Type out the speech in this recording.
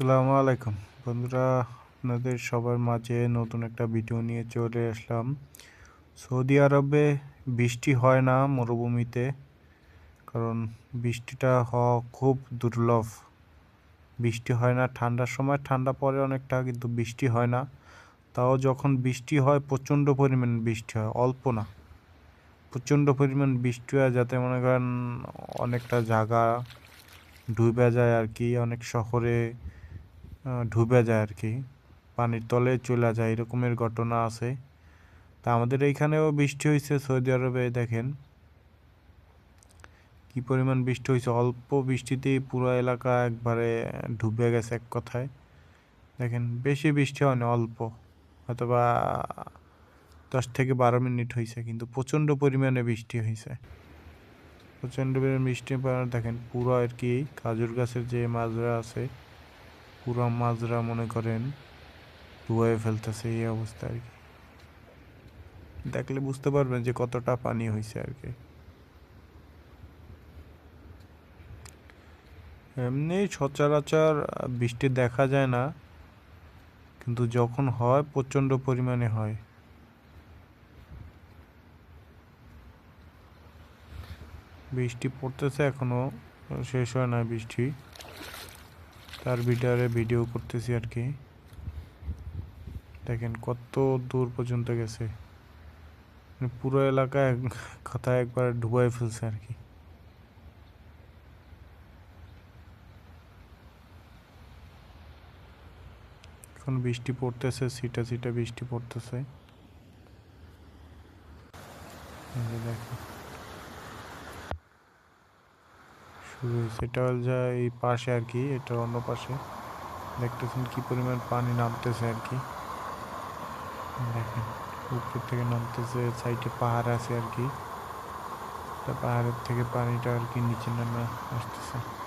আসসালামু আলাইকুম। বন্ধুরা, আপনাদের সবার মাঝে নতুন একটা ভিডিও নিয়ে চলে আসলাম। সৌদি আরবে বৃষ্টি হয় না মরুভূমিতে, কারণ বৃষ্টিটা হওয়া খুব দুর্লভ। বৃষ্টি হয় না ঠান্ডার সময়, ঠান্ডা পড়ে অনেকটা কিন্তু বৃষ্টি হয় না। তাও যখন বৃষ্টি হয়, প্রচণ্ড পরিমাণ বৃষ্টি হয়, অল্প না। প্রচণ্ড পরিমাণ বৃষ্টি হয় যাতে মনে করেন অনেকটা জায়গা ডুবে যায় আর কি, অনেক শহরে ডুবে যায় আর কি পানির তলে চলে যায়, এরকমের ঘটনা আছে। তা আমাদের এইখানেও বৃষ্টি হয়েছে সৌদি আরবে, দেখেন। কি পরিমাণ বৃষ্টি হয়েছে অল্প বৃষ্টিতেই পুরো এলাকা একবারে ডুবে গেছে এক কথায়। দেখেন, বেশি বৃষ্টি হয়নি, অল্প। হয়তোবা দশ থেকে বারো মিনিট হয়েছে কিন্তু প্রচণ্ড পরিমাণে বৃষ্টি হয়েছে প্রচণ্ড পরিমাণে বৃষ্টি দেখেন, পুরো আর কি কাজুর গাছের যে মাজরা আছে পুরো মাজরা মনে করেন ডুবাই ফেলতেছে এই অবস্থা আর কি। দেখলে বুঝতে পারবেন যে কতটা পানি হয়েছে আর কি। এমনি সচরাচর বৃষ্টি দেখা যায় না, কিন্তু যখন হয় প্রচণ্ড পরিমাণে হয়। বৃষ্টি পড়তেছে এখনও, শেষ হয় না বৃষ্টি। তার ভিতরে ভিডিও করতেছি আর কি। দেখেন কত দূর পর্যন্ত গেছে। মানে পুরো এলাকা কথা একবার ডুবাই ফেলছে আর কি। এখন বৃষ্টি পড়তেছে সিটা সিটা বৃষ্টি পড়তেছে। দেখো এটা হল যা এই পাশে আর কি এটার অন্য পাশে। দেখতেছেন কি পরিমাণ পানি নামতেছে আর কি। দেখেন, উপর থেকে নামতেছে, সাইডে পাহাড় আছে আর কি। পাহাড়ের থেকে পানিটা আর কি নিচে নামে আসতেছে।